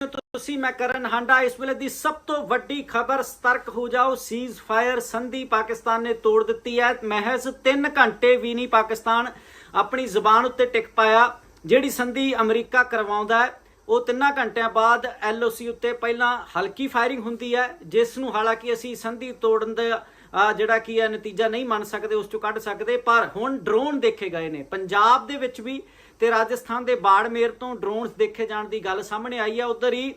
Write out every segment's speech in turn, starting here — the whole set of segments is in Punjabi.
ਤੁਸੀਂ ਮੈਂ ਕਰਨ ਹਾਂਡਾ, ਇਸ ਵੇਲੇ ਦੀ ਸਭ ਤੋਂ ਵੱਡੀ ਖਬਰ ਸਤਰਕ ਹੋ ਜਾਓ। ਸੀਜ਼ ਫਾਇਰ ਸੰਧੀ ਪਾਕਿਸਤਾਨ ਨੇ ਤੋੜ ਦਿੱਤੀ ਹੈ। ਮਹਿਜ਼ 3 ਘੰਟੇ ਵੀ ਨਹੀਂ ਪਾਕਿਸਤਾਨ ਆਪਣੀ ਜ਼ੁਬਾਨ ਉੱਤੇ ਟਿਕ ਪਾਇਆ। ਜਿਹੜੀ ਸੰਧੀ ਅਮਰੀਕਾ ਕਰਵਾਉਂਦਾ ਹੈ, ਉਹ ਤਿੰਨਾਂ ਘੰਟਿਆਂ ਬਾਅਦ ਐਲਓਸੀ ਉੱਤੇ ਪਹਿਲਾਂ ਹਲਕੀ ਫਾਇਰਿੰਗ ਹੁੰਦੀ ਹੈ, ਜਿਸ ਨੂੰ ਹਾਲਾਂਕਿ ਅਸੀਂ ਸੰਧੀ ਤੋੜਨ ਦਾ ਜਿਹੜਾ ਕੀ ਹੈ, ਨਤੀਜਾ ਨਹੀਂ ਮੰਨ ਸਕਦੇ, ਉਸ ਚੋਂ ਕੱਢ ਸਕਦੇ। ਪਰ ਹੁਣ ਡਰੋਨ ਦੇਖੇ ਗਏ ਨੇ। ਪੰਜਾਬ ਦੇ ਵਿੱਚ ਵੀ ਤੇ ਰਾਜਸਥਾਨ ਦੇ ਬਾੜਮੇਰ ਤੋਂ ਡਰੋਨਸ ਦੇਖੇ ਜਾਣ ਦੀ ਗੱਲ ਸਾਹਮਣੇ ਆਈ ਹੈ ਉਧਰ ਹੀ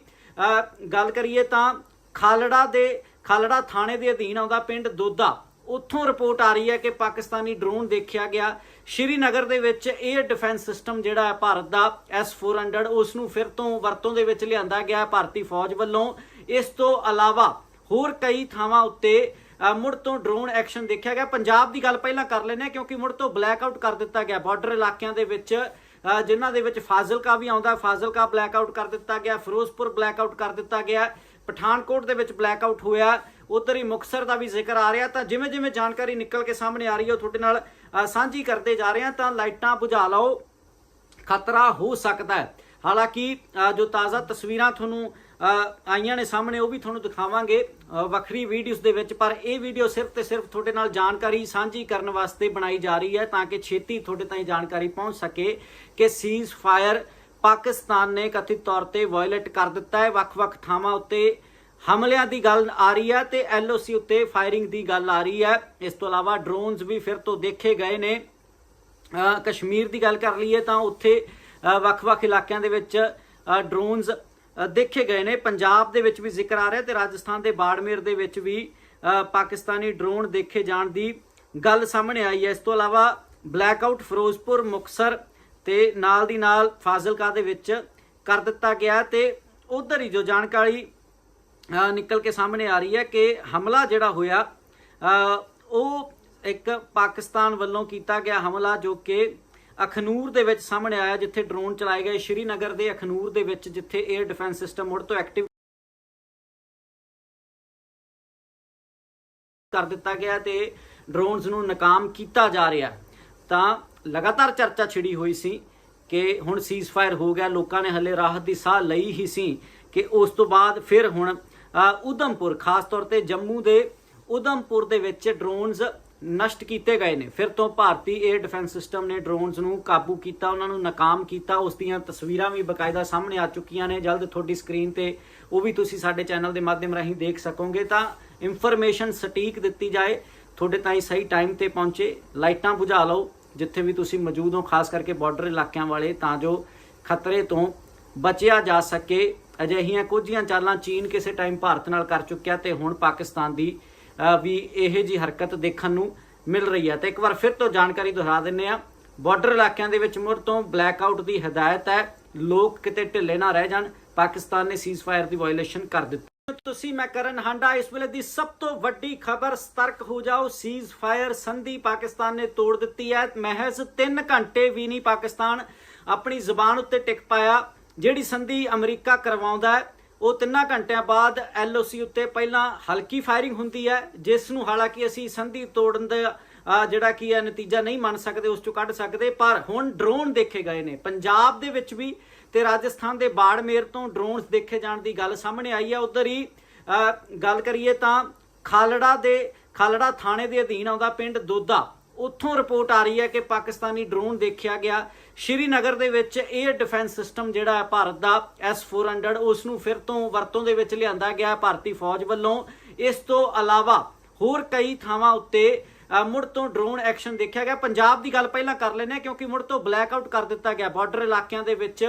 ਗੱਲ ਕਰੀਏ ਤਾਂ ਖਾਲੜਾ ਦੇ, ਖਾਲੜਾ ਥਾਣੇ ਦੇ ਅਧੀਨ ਆਉਂਦਾ ਪਿੰਡ ਦੋਦਾ। ਉੱਥੋਂ ਰਿਪੋਰਟ ਆ ਰਹੀ ਹੈ ਕਿ ਪਾਕਿਸਤਾਨੀ ਡਰੋਨ ਦੇਖਿਆ ਗਿਆ। ਸ਼੍ਰੀਨਗਰ ਦੇ ਵਿੱਚ 에ਅਰ ਡਿਫੈਂਸ ਸਿਸਟਮ ਜਿਹੜਾ ਹੈ ਭਾਰਤ ਦਾ S400 ਉਸ ਨੂੰ ਫਿਰ ਤੋਂ ਵਰਤੋਂ ਦੇ ਵਿੱਚ ਲਿਆਂਦਾ ਗਿਆ ਹੈ ਭਾਰਤੀ ਫੌਜ ਵੱਲੋਂ। ਇਸ ਤੋਂ ਇਲਾਵਾ ਹੋਰ ਕਈ ਥਾਵਾਂ ਉੱਤੇ ਮੁੜ ਤੋਂ ਡਰੋਨ ਐਕਸ਼ਨ ਦੇਖਿਆ ਗਿਆ। ਪੰਜਾਬ ਦੀ ਗੱਲ ਪਹਿਲਾਂ ਕਰ ਲੈਨੇ ਕਿਉਂਕਿ ਮੁੜ ਤੋਂ ਬਲੈਕ ਆਊਟ ਕਰ ਦਿੱਤਾ ਗਿਆ। ਬਾਰਡਰ ਇਲਾਕਿਆਂ ਦੇ ਵਿੱਚ ਜਿਨ੍ਹਾਂ ਦੇ ਵਿੱਚ ਫਾਜ਼ਿਲਕਾ ਵੀ ਆਉਂਦਾ, ਫਾਜ਼ਿਲਕਾ ਬਲੈਕ ਆਊਟ ਕਰ ਦਿੱਤਾ ਗਿਆ, ਫਿਰੋਜ਼ਪੁਰ ਬਲੈਕ ਆਊਟ ਕਰ ਦਿੱਤਾ ਗਿਆ, ਪਠਾਨਕੋਟ ਦੇ ਵਿੱਚ ਬਲੈਕ ਆਊਟ ਹੋਇਆ, ਉਧਰ ਹੀ ਮੁਕਸਰ ਦਾ ਵੀ ਜ਼ਿਕਰ ਆ ਰਿਹਾ, ਤਾਂ ਜਿਵੇਂ ਜਿਵੇਂ ਜਾਣਕਾਰੀ ਨਿਕਲ ਕੇ ਸਾਹਮਣੇ ਆ ਰਹੀ ਹੈ ਤੁਹਾਡੇ ਨਾਲ ਸਾਂਝੀ ਕਰਦੇ ਜਾ ਰਹੇ ਹਾਂ, ਤਾਂ ਲਾਈਟਾਂ ਬੁਝਾ ਲਓ, ਖਤਰਾ ਹੋ ਸਕਦਾ ਹੈ। ਹਾਲਾਂਕਿ ਜੋ ਤਾਜ਼ਾ ਤਸਵੀਰਾਂ ਤੁਹਾਨੂੰ ਆਈਆਂ ਨੇ ਸਾਹਮਣੇ, ਉਹ ਵੀ ਤੁਹਾਨੂੰ ਦਿਖਾਵਾਂਗੇ ਵੱਖਰੀ ਵੀਡੀਓਜ਼ ਦੇ ਵਿੱਚ। ਪਰ ਇਹ ਵੀਡੀਓ ਸਿਰਫ ਤੇ ਸਿਰਫ ਤੁਹਾਡੇ ਨਾਲ ਜਾਣਕਾਰੀ ਸਾਂਝੀ ਕਰਨ ਵਾਸਤੇ ਬਣਾਈ ਜਾ ਰਹੀ ਹੈ, ਤਾਂ ਕਿ ਛੇਤੀ ਤੁਹਾਡੇ ਤਾਈਂ ਜਾਣਕਾਰੀ ਪਹੁੰਚ ਸਕੇ ਕਿ ਸੀਜ਼ ਫਾਇਰ ਪਾਕਿਸਤਾਨ ਨੇ ਕਥਿਤ ਤੌਰ ਤੇ ਵਾਇਲੇਟ ਕਰ ਦਿੱਤਾ ਹੈ। ਵੱਖ-ਵੱਖ ਥਾਵਾਂ ਉੱਤੇ ਹਮਲਿਆਂ ਦੀ ਗੱਲ ਆ ਰਹੀ ਹੈ ਤੇ ਐਲਓਸੀ ਉੱਤੇ ਫਾਇਰਿੰਗ ਦੀ ਗੱਲ ਆ ਰਹੀ ਹੈ। ਇਸ ਤੋਂ ਇਲਾਵਾ ਡਰੋਨਸ ਵੀ ਫਿਰ ਤੋਂ ਦੇਖੇ ਗਏ ਨੇ। ਕਸ਼ਮੀਰ ਦੀ ਗੱਲ ਕਰ ਲਈਏ ਤਾਂ ਉੱਥੇ ਵੱਖ-ਵੱਖ ਇਲਾਕਿਆਂ ਦੇ ਵਿੱਚ ਡਰੋਨਸ ਦੇਖੇ ਗਏ ਨੇ। ਪੰਜਾਬ ਦੇ ਵਿੱਚ ਵੀ ਜ਼ਿਕਰ ਆ ਰਿਹਾ ਤੇ ਰਾਜਸਥਾਨ ਦੇ ਬਾੜਮੇਰ ਦੇ ਵਿੱਚ ਵੀ ਪਾਕਿਸਤਾਨੀ ਡਰੋਨ ਦੇਖੇ ਜਾਣ ਦੀ ਗੱਲ ਸਾਹਮਣੇ ਆਈ ਹੈ। ਇਸ ਤੋਂ ਇਲਾਵਾ ਬਲੈਕਆਊਟ, ਫਿਰੋਜ਼ਪੁਰ, ਮੁਕਸਰ ਤੇ ਨਾਲ ਦੀ ਨਾਲ ਫਾਜ਼ਿਲਕਾ ਦੇ ਵਿੱਚ ਕਰ ਦਿੱਤਾ ਗਿਆ ਤੇ ਉਧਰ ਹੀ ਜੋ ਜਾਣਕਾਰੀ ਨਿਕਲ ਕੇ ਸਾਹਮਣੇ ਆ ਰਹੀ ਹੈ ਕਿ ਹਮਲਾ ਜਿਹੜਾ ਹੋਇਆ ਉਹ ਇੱਕ ਪਾਕਿਸਤਾਨ ਵੱਲੋਂ ਕੀਤਾ ਗਿਆ ਹਮਲਾ ਜੋ ਕਿ ਅਖਨੂਰ ਦੇ ਵਿੱਚ ਸਾਹਮਣੇ ਆਇਆ ਜਿੱਥੇ ਡਰੋਨ ਚਲਾਏ ਗਏ ਸ਼੍ਰੀਨਗਰ ਦੇ ਅਖਨੂਰ ਦੇ ਵਿੱਚ ਜਿੱਥੇ 에ਅਰ ਡਿਫੈਂਸ ਸਿਸਟਮ ਮੁੜ ਤੋਂ ਐਕਟਿਵ ਕਰ ਦਿੱਤਾ ਗਿਆ ਤੇ ਡਰੋਨਸ ਨੂੰ ਨਾਕਾਮ ਕੀਤਾ ਜਾ ਰਿਹਾ। ਤਾਂ ਲਗਾਤਾਰ ਚਰਚਾ ਛਿੜੀ ਹੋਈ ਸੀ ਕਿ ਹੁਣ ਸੀਜ਼ਫਾਇਰ ਹੋ ਗਿਆ ਲੋਕਾਂ ਨੇ ਹੱਲੇ ਰਾਹਤ ਦੀ ਸਾਹ ਲਈ ਹੀ ਸੀ ਕਿ ਉਸ ਤੋਂ ਬਾਅਦ ਫਿਰ ਹੁਣ ਅ, ਉਧਮਪੁਰ ਖਾਸ ਤੌਰ ਤੇ ਜੰਮੂ ਦੇ ਉਧਮਪੁਰ ਦੇ ਵਿੱਚ ਡਰੋਨਸ ਨਸ਼ਟ ਕੀਤੇ ਗਏ ਨੇ। ਫਿਰ ਤੋਂ ਭਾਰਤੀ 에ਅਰ ਡਿਫੈਂਸ ਸਿਸਟਮ ਨੇ ਡਰੋਨਸ ਨੂੰ ਕਾਬੂ ਕੀਤਾ, ਉਹਨਾਂ ਨੂੰ ਨਾਕਾਮ ਕੀਤਾ। ਉਸ ਦੀਆਂ ਤਸਵੀਰਾਂ ਵੀ ਬਕਾਇਦਾ ਸਾਹਮਣੇ ਆ ਚੁੱਕੀਆਂ ਨੇ। ਜਲਦ ਤੁਹਾਡੀ ਸਕਰੀਨ ਤੇ ਉਹ ਵੀ ਤੁਸੀਂ ਸਾਡੇ ਚੈਨਲ ਦੇ ਮਾਧਿਅਮ ਰਾਹੀਂ ਦੇਖ ਸਕੋਗੇ। ਤਾਂ ਇਨਫੋਰਮੇਸ਼ਨ ਸਟੀਕ ਦਿੱਤੀ ਜਾਏ, ਤੁਹਾਡੇ ਤਾਈਂ ਸਹੀ ਟਾਈਮ ਤੇ ਪਹੁੰਚੇ। ਲਾਈਟਾਂ ਬੁਝਾ ਲਓ, ਜਿੱਥੇ ਵੀ ਤੁਸੀਂ ਮੌਜੂਦ ਹੋ, ਖਾਸ ਕਰਕੇ ਬਾਰਡਰ ਇਲਾਕਿਆਂ ਵਾਲੇ, ਤਾਂ ਜੋ ਖਤਰੇ ਤੋਂ ਬਚਿਆ ਜਾ ਸਕੇ। ਅਜਿਹੀਆਂ ਕੁਝੀਆਂ ਚਾਲਾਂ ਚੀਨ ਕਿਸੇ ਟਾਈਮ ਭਾਰਤ ਨਾਲ ਕਰ ਚੁੱਕਿਆ ਤੇ ਹੁਣ ਪਾਕਿਸਤਾਨ ਦੀ ਵੀ ਇਹ ਜੀ ਹਰਕਤ ਦੇਖਣ ਨੂੰ ਮਿਲ ਰਹੀ ਹੈ। ਤੇ ਇੱਕ ਵਾਰ ਫਿਰ ਤੋਂ ਜਾਣਕਾਰੀ ਦੁਹਰਾ ਦਿੰਨੇ ਆ ਬਾਰਡਰ ਇਲਾਕਿਆਂ ਦੇ ਵਿੱਚ ਮੁੜ ਤੋਂ ਬਲੈਕਆਊਟ ਦੀ ਹਦਾਇਤ ਹੈ। ਲੋਕ ਕਿਤੇ ਢਿੱਲੇ ਨਾ ਰਹਿ ਜਾਣ। ਪਾਕਿਸਤਾਨ ਨੇ ਸੀਜ਼ਫਾਇਰ ਦੀ ਵਾਇਓਲੇਸ਼ਨ ਕਰ ਦਿੱਤੀ। ਤੁਸੀਂ ਮੈਂ ਕਰਨ ਹਾਂਡਾ, ਇਸ ਵੇਲੇ ਦੀ ਸਭ ਤੋਂ ਵੱਡੀ ਖਬਰ ਸਤਰਕ ਹੋ ਜਾਓ। ਸੀਜ਼ ਫਾਇਰ ਸੰਧੀ ਪਾਕਿਸਤਾਨ ਨੇ ਤੋੜ ਦਿੱਤੀ ਹੈ। ਮਹਿਜ਼ 3 ਘੰਟੇ ਵੀ ਨਹੀਂ ਪਾਕਿਸਤਾਨ ਆਪਣੀ ਜ਼ੁਬਾਨ ਉੱਤੇ ਟਿਕ ਪਾਇਆ। ਜਿਹੜੀ ਸੰਧੀ ਅਮਰੀਕਾ ਕਰਵਾਉਂਦਾ ਹੈ ਉਹ ਤਿੰਨਾਂ ਘੰਟਿਆਂ ਬਾਅਦ ਐਲਓਸੀ ਉੱਤੇ ਪਹਿਲਾਂ ਹਲਕੀ ਫਾਇਰਿੰਗ ਹੁੰਦੀ ਹੈ ਜਿਸ ਨੂੰ ਹਾਲਾਂਕਿ ਅਸੀਂ ਸੰਧੀ ਤੋੜਨ ਦਾ ਜਿਹੜਾ ਕੀ ਹੈ, ਨਤੀਜਾ ਨਹੀਂ ਮੰਨ ਸਕਦੇ, ਉਸ ਚੋਂ ਕੱਢ ਸਕਦੇ, ਪਰ ਹੁਣ ਡਰੋਨ ਦੇਖੇ ਗਏ ਨੇ। ਪੰਜਾਬ ਦੇ ਵਿੱਚ ਵੀ ਤੇ ਰਾਜਸਥਾਨ ਦੇ ਬਾੜਮੇਰ ਤੋਂ ਡਰੋਨਸ ਦੇਖੇ ਜਾਣ ਦੀ ਗੱਲ ਸਾਹਮਣੇ ਆਈ ਹੈ। ਉਧਰ ਹੀ ਗੱਲ ਕਰੀਏ ਤਾਂ ਖਾਲੜਾ ਦੇ, ਖਾਲੜਾ ਥਾਣੇ ਦੇ ਅਧੀਨ ਆਉਂਦਾ ਪਿੰਡ ਦੋਦਾ। ਉੱਥੋਂ ਰਿਪੋਰਟ ਆ ਰਹੀ ਹੈ ਕਿ ਪਾਕਿਸਤਾਨੀ ਡਰੋਨ ਦੇਖਿਆ ਗਿਆ। ਸ਼੍ਰੀਨਗਰ ਦੇ ਵਿੱਚ 에ਅਰ ਡਿਫੈਂਸ ਸਿਸਟਮ ਜਿਹੜਾ ਹੈ ਭਾਰਤ ਦਾ S400 ਉਸ ਨੂੰ ਫਿਰ ਤੋਂ ਵਰਤੋਂ ਦੇ ਵਿੱਚ ਲਿਆਂਦਾ ਗਿਆ ਹੈ ਭਾਰਤੀ ਫੌਜ ਵੱਲੋਂ। ਇਸ ਤੋਂ ਇਲਾਵਾ ਹੋਰ ਕਈ ਥਾਵਾਂ ਉੱਤੇ ਮੁੜ ਤੋਂ ਡਰੋਨ ਐਕਸ਼ਨ ਦੇਖਿਆ ਗਿਆ। ਪੰਜਾਬ ਦੀ ਗੱਲ ਪਹਿਲਾਂ ਕਰ ਲੈਨੇ ਕਿਉਂਕਿ ਮੁੜ ਤੋਂ ਬਲੈਕ ਆਊਟ ਕਰ ਦਿੱਤਾ ਗਿਆ। ਬਾਰਡਰ ਇਲਾਕਿਆਂ ਦੇ ਵਿੱਚ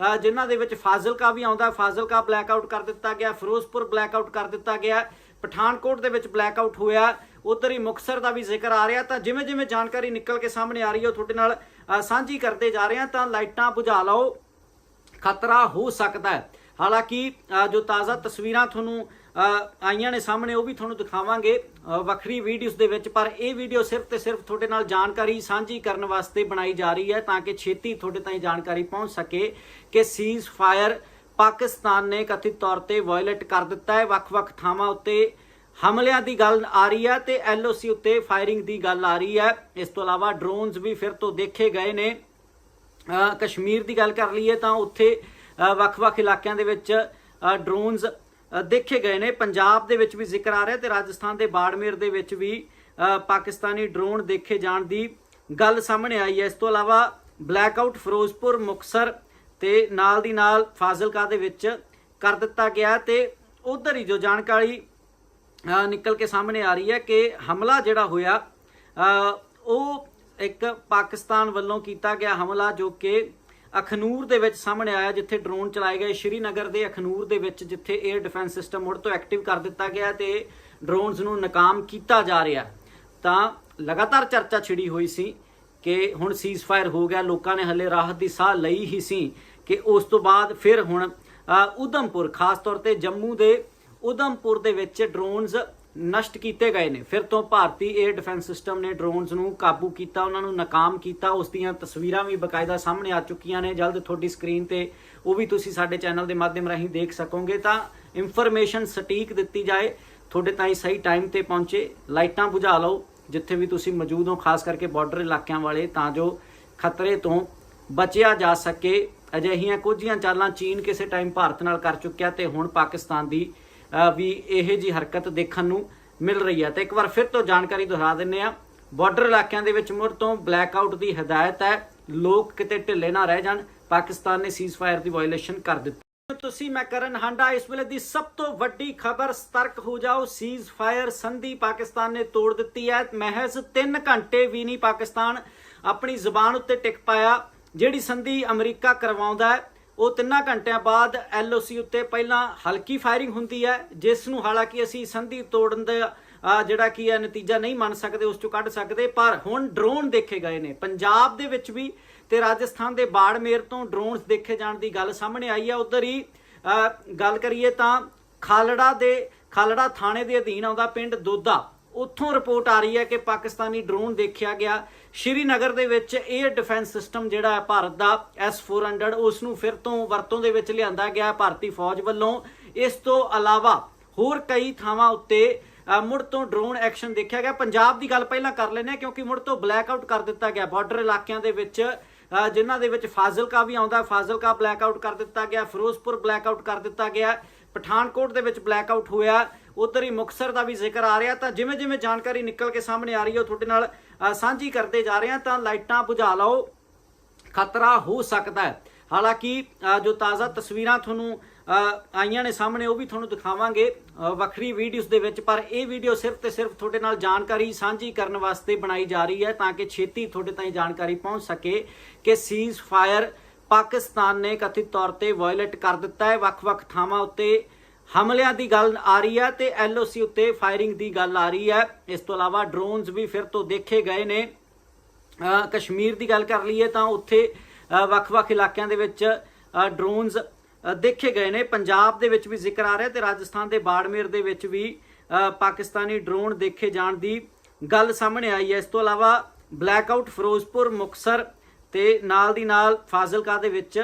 ਅ, ਜਿਨ੍ਹਾਂ ਦੇ ਵਿੱਚ ਫਾਜ਼ਿਲਕਾ ਵੀ ਆਉਂਦਾ ਫਾਜ਼ਿਲਕਾ ਬਲੈਕ ਆਊਟ ਕਰ ਦਿੱਤਾ ਗਿਆ। ਫਿਰੋਜ਼ਪੁਰ ਬਲੈਕ ਆਊਟ ਕਰ ਦਿੱਤਾ ਗਿਆ। ਪਠਾਨਕੋਟ ਦੇ ਵਿੱਚ ਬਲੈਕ ਆਊਟ ਹੋਇਆ। ਉਧਰ ਹੀ ਮੁਕਸਰ ਦਾ ਵੀ ਜ਼ਿਕਰ ਆ ਰਿਹਾ ਤਾਂ ਜਿਵੇਂ ਜਿਵੇਂ ਜਾਣਕਾਰੀ ਨਿਕਲ ਕੇ ਸਾਹਮਣੇ ਆ ਰਹੀ ਹੈ, ਉਹ ਤੁਹਾਡੇ ਨਾਲ ਸਾਂਝੀ ਕਰਦੇ ਜਾ ਰਹੇ ਹਾਂ ਤਾਂ ਲਾਈਟਾਂ ਬੁਝਾ ਲਓ, ਖਤਰਾ ਹੋ ਸਕਦਾ ਹੈ। ਹਾਲਾਂਕਿ ਜੋ ਤਾਜ਼ਾ ਤਸਵੀਰਾਂ ਤੁਹਾਨੂੰ ਆਈਆਂ ਨੇ ਸਾਹਮਣੇ, ਉਹ ਵੀ ਤੁਹਾਨੂੰ ਦਿਖਾਵਾਂਗੇ ਵੱਖਰੀ ਵੀਡੀਓਜ਼ ਦੇ ਵਿੱਚ, ਪਰ ਇਹ ਵੀਡੀਓ ਸਿਰਫ ਤੇ ਸਿਰਫ ਤੁਹਾਡੇ ਨਾਲ ਜਾਣਕਾਰੀ ਸਾਂਝੀ ਕਰਨ ਵਾਸਤੇ ਬਣਾਈ ਜਾ ਰਹੀ ਹੈ ਤਾਂ ਕਿ ਛੇਤੀ ਤੁਹਾਡੇ ਤਾਈਂ ਜਾਣਕਾਰੀ ਪਹੁੰਚ ਸਕੇ ਕਿ ਸੀਜ਼ ਫਾਇਰ ਪਾਕਿਸਤਾਨ ਨੇ ਕਥਿਤ ਤੌਰ ਤੇ ਵਾਇਲੇਟ ਕਰ ਦਿੱਤਾ ਹੈ। ਵੱਖ-ਵੱਖ ਥਾਵਾਂ ਉੱਤੇ ਹਮਲਿਆਂ ਦੀ ਗੱਲ ਆ ਰਹੀ ਹੈ ਤੇ ਐਲਓਸੀ ਉੱਤੇ ਫਾਇਰਿੰਗ ਦੀ ਗੱਲ ਆ ਰਹੀ ਹੈ। ਇਸ ਤੋਂ ਇਲਾਵਾ ਡਰੋਨਸ ਵੀ ਫਿਰ ਤੋਂ ਦੇਖੇ ਗਏ ਨੇ। ਕਸ਼ਮੀਰ ਦੀ ਗੱਲ ਕਰ ਲਈਏ ਤਾਂ ਉੱਥੇ ਵੱਖ-ਵੱਖ ਇਲਾਕਿਆਂ ਦੇ ਵਿੱਚ ਡਰੋਨਸ ਦੇਖੇ ਗਏ ਨੇ। ਪੰਜਾਬ ਦੇ ਵਿੱਚ ਵੀ ਜ਼ਿਕਰ ਆ ਰਿਹਾ ਤੇ ਰਾਜਸਥਾਨ ਦੇ ਬਾੜਮੇਰ ਦੇ ਵਿੱਚ ਵੀ ਪਾਕਿਸਤਾਨੀ ਡਰੋਨ ਦੇਖੇ ਜਾਣ ਦੀ ਗੱਲ ਸਾਹਮਣੇ ਆਈ ਹੈ। ਇਸ ਤੋਂ ਇਲਾਵਾ ਬਲੈਕਆਊਟ, ਫਿਰੋਜ਼ਪੁਰ ਮੁਕਸਰ ਤੇ ਨਾਲ ਦੀ ਨਾਲ ਫਾਜ਼ਿਲਕਾ ਦੇ ਵਿੱਚ ਕਰ ਦਿੱਤਾ ਗਿਆ ਤੇ ਉਧਰ ਹੀ ਜੋ ਜਾਣਕਾਰੀ ਨਿਕਲ ਕੇ ਸਾਹਮਣੇ ਆ ਰਹੀ ਹੈ ਕਿ ਹਮਲਾ ਜਿਹੜਾ ਹੋਇਆ ਉਹ ਇੱਕ ਪਾਕਿਸਤਾਨ ਵੱਲੋਂ ਕੀਤਾ ਗਿਆ ਹਮਲਾ ਜੋ ਕਿ ਅਖਨੂਰ ਦੇ ਵਿੱਚ ਸਾਹਮਣੇ ਆਇਆ, ਜਿੱਥੇ ਡਰੋਨ ਚਲਾਏ ਗਏ। ਸ਼੍ਰੀਨਗਰ ਦੇ ਅਖਨੂਰ ਦੇ ਵਿੱਚ ਜਿੱਥੇ 에ਅਰ ਡਿਫੈਂਸ ਸਿਸਟਮ ਮੁੜ ਤੋਂ ਐਕਟਿਵ ਕਰ ਦਿੱਤਾ ਗਿਆ ਤੇ ਡਰੋਨਸ ਨੂੰ ਨਾਕਾਮ ਕੀਤਾ ਜਾ ਰਿਹਾ ਤਾਂ ਲਗਾਤਾਰ ਚਰਚਾ ਛਿੜੀ ਹੋਈ ਸੀ ਕਿ ਹੁਣ ਸੀਜ਼ਫਾਇਰ ਹੋ ਗਿਆ, ਲੋਕਾਂ ਨੇ ਹਲੇ ਰਾਹਤ ਦੀ ਸਾਹ ਲਈ ਹੀ ਸੀ ਕਿ ਉਸ ਤੋਂ ਬਾਅਦ ਫਿਰ ਹੁਣ ਉਧਮਪੁਰ ਖਾਸ ਤੌਰ ਤੇ ਜੰਮੂ ਦੇ ਉਧਮਪੁਰ ਦੇ ਵਿੱਚ ਡਰੋਨਸ ਨਸ਼ਟ ਕੀਤੇ ਗਏ ਨੇ। ਫਿਰ ਤੋਂ ਭਾਰਤੀ 에ਅਰ ਡਿਫੈਂਸ ਸਿਸਟਮ ਨੇ ਡਰੋਨਸ ਨੂੰ ਕਾਬੂ ਕੀਤਾ, ਉਹਨਾਂ ਨੂੰ ਨਾਕਾਮ ਕੀਤਾ। ਉਸ ਦੀਆਂ ਤਸਵੀਰਾਂ ਵੀ ਬਕਾਇਦਾ ਸਾਹਮਣੇ ਆ ਚੁੱਕੀਆਂ ਨੇ। ਜਲਦ ਤੁਹਾਡੀ ਸਕਰੀਨ ਤੇ ਉਹ ਵੀ ਤੁਸੀਂ ਸਾਡੇ ਚੈਨਲ ਦੇ ਮਾਧਿਅਮ ਰਾਹੀਂ ਦੇਖ ਸਕੋਗੇ। ਤਾਂ ਇਨਫੋਰਮੇਸ਼ਨ ਸਟੀਕ ਦਿੱਤੀ ਜਾਏ। ਤੁਹਾਡੇ ਤਾਈਂ ਸਹੀ ਟਾਈਮ ਤੇ ਪਹੁੰਚੇ। ਲਾਈਟਾਂ ਬੁਝਾ ਲਓ। ਜਿੱਥੇ ਵੀ ਤੁਸੀਂ ਮੌਜੂਦ ਹੋ, ਖਾਸ ਕਰਕੇ ਬਾਰਡਰ ਇਲਾਕਿਆਂ ਵਾਲੇ, ਤਾਂ ਜੋ ਖਤਰੇ ਤੋਂ ਬਚਿਆ ਜਾ ਸਕੇ। ਅਜਿਹੀਆਂ ਕੁਝੀਆਂ ਚਾਲਾਂ ਚੀਨ ਕਿਸੇ ਟਾਈਮ ਭਾਰਤ ਨਾਲ ਕਰ ਚੁੱਕਿਆ ਤੇ ਹੁਣ ਪਾਕਿਸਤਾਨ ਦੀ ਵੀ ਇਹ ਜੀ ਹਰਕਤ ਦੇਖਣ ਨੂੰ ਮਿਲ ਰਹੀ ਹੈ। ਤੇ ਇੱਕ ਵਾਰ ਫਿਰ ਤੋਂ ਜਾਣਕਾਰੀ ਦੁਹਰਾ ਦਿੰਨੇ ਆ ਬਾਰਡਰ ਇਲਾਕਿਆਂ ਦੇ ਵਿੱਚ ਮੁੜ ਤੋਂ ਬਲੈਕ ਆਊਟ ਦੀ ਹਦਾਇਤ ਹੈ। ਲੋਕ ਕਿਤੇ ਢਿੱਲੇ ਨਾ ਰਹਿ ਜਾਣ। ਪਾਕਿਸਤਾਨ ਨੇ ਸੀਜ਼ਫਾਇਰ ਦੀ ਵਾਇਓਲੇਸ਼ਨ ਕਰ ਦਿੱਤੀ। ਤੁਸੀਂ ਮੈਂ ਕਰਨ ਹਾਂਡਾ, ਇਸ ਵੇਲੇ ਦੀ ਸਭ ਤੋਂ ਵੱਡੀ ਖਬਰ ਸਤਰਕ ਹੋ ਜਾਓ। ਸੀਜ਼ ਫਾਇਰ ਸੰਧੀ ਪਾਕਿਸਤਾਨ ਨੇ ਤੋੜ ਦਿੱਤੀ ਹੈ। ਮਹਿਜ਼ 3 ਘੰਟੇ ਵੀ ਨਹੀਂ ਪਾਕਿਸਤਾਨ ਆਪਣੀ ਜ਼ੁਬਾਨ ਉੱਤੇ ਟਿਕ ਪਾਇਆ, ਜਿਹੜੀ ਸੰਧੀ ਅਮਰੀਕਾ ਕਰਵਾਉਂਦਾ ਹੈ। ਉਹ ਤਿੰਨਾਂ ਘੰਟਿਆਂ ਬਾਅਦ ਐਲਓਸੀ ਉੱਤੇ ਪਹਿਲਾਂ ਹਲਕੀ ਫਾਇਰਿੰਗ ਹੁੰਦੀ ਹੈ, ਜਿਸ ਨੂੰ ਹਾਲਾਂਕਿ ਅਸੀਂ ਸੰਧੀ ਤੋੜਨ ਦਾ ਜਿਹੜਾ ਕੀ ਹੈ, ਨਤੀਜਾ ਨਹੀਂ ਮੰਨ ਸਕਦੇ, ਉਸ ਚੋਂ ਕੱਢ ਸਕਦੇ, ਪਰ ਹੁਣ ਡਰੋਨ ਦੇਖੇ ਗਏ ਨੇ। ਪੰਜਾਬ ਦੇ ਵਿੱਚ ਵੀ ਤੇ ਰਾਜਸਥਾਨ ਦੇ ਬਾੜਮੇਰ ਤੋਂ ਡਰੋਨਸ ਦੇਖੇ ਜਾਣ ਦੀ ਗੱਲ ਸਾਹਮਣੇ ਆਈ ਹੈ। ਉਧਰ ਹੀ ਗੱਲ ਕਰੀਏ ਤਾਂ ਖਾਲੜਾ ਦੇ, ਖਾਲੜਾ ਥਾਣੇ ਦੇ ਅਧੀਨ ਆਉਂਦਾ ਪਿੰਡ ਦੋਦਾ। ਉੱਥੋਂ ਰਿਪੋਰਟ ਆ ਰਹੀ ਹੈ ਕਿ ਪਾਕਿਸਤਾਨੀ ਡਰੋਨ ਦੇਖਿਆ ਗਿਆ। ਸ਼੍ਰੀਨਗਰ ਦੇ ਵਿੱਚ 에ਅਰ ਡਿਫੈਂਸ ਸਿਸਟਮ ਜਿਹੜਾ ਹੈ ਭਾਰਤ ਦਾ S400 ਉਸ ਨੂੰ ਫਿਰ ਤੋਂ ਵਰਤੋਂ ਦੇ ਵਿੱਚ ਲਿਆਂਦਾ ਗਿਆ ਭਾਰਤੀ ਫੌਜ ਵੱਲੋਂ। ਇਸ ਤੋਂ ਇਲਾਵਾ ਹੋਰ ਕਈ ਥਾਵਾਂ ਉੱਤੇ ਮੁੜ ਤੋਂ ਡਰੋਨ ਐਕਸ਼ਨ ਦੇਖਿਆ ਗਿਆ। ਪੰਜਾਬ ਦੀ ਗੱਲ ਪਹਿਲਾਂ ਕਰ ਲੈਂਦੇ ਹਾਂ ਕਿਉਂਕਿ ਮੁੜ ਤੋਂ ਬਲੈਕ ਆਊਟ ਕਰ ਦਿੱਤਾ ਗਿਆ। ਬਾਰਡਰ ਇਲਾਕਿਆਂ ਦੇ ਵਿੱਚ ਅ, ਜਿਨ੍ਹਾਂ ਦੇ ਵਿੱਚ ਫਾਜ਼ਿਲਕਾ ਵੀ ਆਉਂਦਾ ਫਾਜ਼ਿਲਕਾ ਬਲੈਕ ਆਊਟ ਕਰ ਦਿੱਤਾ ਗਿਆ ਫਿਰੋਜ਼ਪੁਰ ਬਲੈਕ ਆਊਟ ਕਰ ਦਿੱਤਾ ਗਿਆ ਪਠਾਨਕੋਟ ਦੇ ਵਿੱਚ ਬਲੈਕ ਆਊਟ ਹੋਇਆ। ਉਧਰ ਹੀ ਮੁਕਸਰ ਦਾ ਵੀ ਜ਼ਿਕਰ ਆ ਰਿਹਾ ਤਾਂ ਜਿਵੇਂ ਜਿਵੇਂ ਜਾਣਕਾਰੀ ਨਿਕਲ ਕੇ ਸਾਹਮਣੇ ਆ ਰਹੀ ਹੈ, ਉਹ ਤੁਹਾਡੇ ਨਾਲ ਸਾਂਝੀ ਕਰਦੇ ਜਾ ਰਹੇ ਹਾਂ ਤਾਂ ਲਾਈਟਾਂ ਬੁਝਾ ਲਓ। ਖਤਰਾ ਹੋ ਸਕਦਾ ਹੈ। ਹਾਲਾਂਕਿ ਜੋ ਤਾਜ਼ਾ ਤਸਵੀਰਾਂ ਤੁਹਾਨੂੰ ਆਈਆਂ ਨੇ ਸਾਹਮਣੇ, ਉਹ ਵੀ ਤੁਹਾਨੂੰ ਦਿਖਾਵਾਂਗੇ ਵੱਖਰੀ ਵੀਡੀਓਜ਼ ਦੇ ਵਿੱਚ। ਪਰ ਇਹ ਵੀਡੀਓ ਸਿਰਫ ਤੇ ਸਿਰਫ ਤੁਹਾਡੇ ਨਾਲ ਜਾਣਕਾਰੀ ਸਾਂਝੀ ਕਰਨ ਵਾਸਤੇ ਬਣਾਈ ਜਾ ਰਹੀ ਹੈ ਤਾਂ ਕਿ ਛੇਤੀ ਤੁਹਾਡੇ ਤਾਈਂ ਜਾਣਕਾਰੀ ਪਹੁੰਚ ਸਕੇ ਕਿ ਸੀਜ਼ ਫਾਇਰ ਪਾਕਿਸਤਾਨ ਨੇ ਕਥਿਤ ਤੌਰ ਤੇ ਵਾਇਲੇਟ ਕਰ ਦਿੱਤਾ ਹੈ। ਵੱਖ-ਵੱਖ ਥਾਵਾਂ ਉੱਤੇ ਹਮਲਿਆਂ ਦੀ ਗੱਲ ਆ ਰਹੀ ਹੈ ਤੇ ਐਲਓਸੀ ਉੱਤੇ ਫਾਇਰਿੰਗ ਦੀ ਗੱਲ ਆ ਰਹੀ ਹੈ। ਇਸ ਤੋਂ ਇਲਾਵਾ ਡਰੋਨਸ ਵੀ ਫਿਰ ਤੋਂ ਦੇਖੇ ਗਏ ਨੇ। ਕਸ਼ਮੀਰ ਦੀ ਗੱਲ ਕਰ ਲਈਏ ਤਾਂ ਉੱਥੇ ਵੱਖ-ਵੱਖ ਇਲਾਕਿਆਂ ਦੇ ਵਿੱਚ ਅ, ਡਰੋਨਸ ਦੇਖੇ ਗਏ ਨੇ। ਪੰਜਾਬ ਦੇ ਵਿੱਚ ਵੀ ਜ਼ਿਕਰ ਆ ਰਿਹਾ ਤੇ ਰਾਜਸਥਾਨ ਦੇ ਬਾੜਮੇਰ ਦੇ ਵਿੱਚ ਵੀ ਪਾਕਿਸਤਾਨੀ ਡਰੋਨ ਦੇਖੇ ਜਾਣ ਦੀ ਗੱਲ ਸਾਹਮਣੇ ਆਈ ਹੈ। ਇਸ ਤੋਂ ਇਲਾਵਾ ਬਲੈਕਆਊਟ ਫਿਰੋਜ਼ਪੁਰ ਮੁਕਸਰ ਤੇ ਨਾਲ ਦੀ ਨਾਲ ਫਾਜ਼ਿਲਕਾ ਦੇ ਵਿੱਚ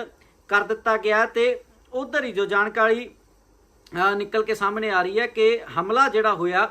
ਕਰ ਦਿੱਤਾ ਗਿਆ ਤੇ ਉਧਰ ਹੀ ਜੋ ਜਾਣਕਾਰੀ ਨਿਕਲ ਕੇ ਸਾਹਮਣੇ ਆ ਰਹੀ ਹੈ ਕਿ ਹਮਲਾ ਜਿਹੜਾ ਹੋਇਆ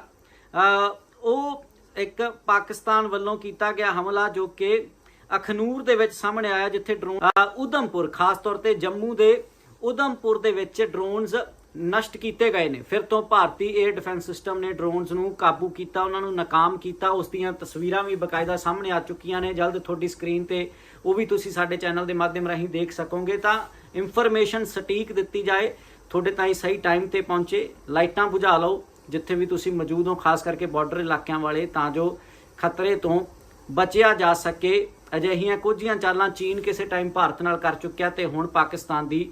ਉਹ ਇੱਕ ਪਾਕਿਸਤਾਨ ਵੱਲੋਂ ਕੀਤਾ ਗਿਆ ਹਮਲਾ ਜੋ ਕਿ ਅਖਨੂਰ ਦੇ ਵਿੱਚ ਸਾਹਮਣੇ ਆਇਆ ਜਿੱਥੇ ਡਰੋਨ ਅ, ਉਧਮਪੁਰ ਖਾਸ ਤੌਰ ਤੇ ਜੰਮੂ ਦੇ ਉਧਮਪੁਰ ਦੇ ਵਿੱਚ ਡਰੋਨਸ ਨਸ਼ਟ ਕੀਤੇ ਗਏ ਨੇ। ਫਿਰ ਤੋਂ ਭਾਰਤੀ 에ਅਰ ਡਿਫੈਂਸ ਸਿਸਟਮ ਨੇ ਡਰੋਨਸ ਨੂੰ ਕਾਬੂ ਕੀਤਾ ਉਹਨਾਂ ਨੂੰ ਨਾਕਾਮ ਕੀਤਾ। ਉਸ ਦੀਆਂ ਤਸਵੀਰਾਂ ਵੀ ਬਕਾਇਦਾ ਸਾਹਮਣੇ ਆ ਚੁੱਕੀਆਂ ਨੇ। ਜਲਦ ਤੁਹਾਡੀ ਸਕਰੀਨ ਤੇ ਉਹ ਵੀ ਤੁਸੀਂ ਸਾਡੇ ਚੈਨਲ ਦੇ ਮਾਧਿਅਮ ਰਾਹੀਂ ਦੇਖ ਸਕੋਗੇ ਤਾਂ ਇਨਫੋਰਮੇਸ਼ਨ ਸਟੀਕ ਦਿੱਤੀ ਜਾਏ। ਤੁਹਾਡੇ ਤਾਈਂ ਸਹੀ ਟਾਈਮ ਤੇ ਪਹੁੰਚੇ। ਲਾਈਟਾਂ ਬੁਝਾ ਲਓ, ਜਿੱਥੇ ਵੀ ਤੁਸੀਂ ਮੌਜੂਦ ਹੋ, ਖਾਸ ਕਰਕੇ ਬਾਰਡਰ ਇਲਾਕਿਆਂ ਵਾਲੇ, ਤਾਂ ਜੋ ਖਤਰੇ ਤੋਂ ਬਚਿਆ ਜਾ ਸਕੇ। ਅਜਿਹੀਆਂ ਕੁਝੀਆਂ ਚਾਲਾਂ ਚੀਨ ਕਿਸੇ ਟਾਈਮ ਭਾਰਤ ਨਾਲ ਕਰ ਚੁੱਕਿਆ ਤੇ ਹੁਣ ਪਾਕਿਸਤਾਨ ਦੀ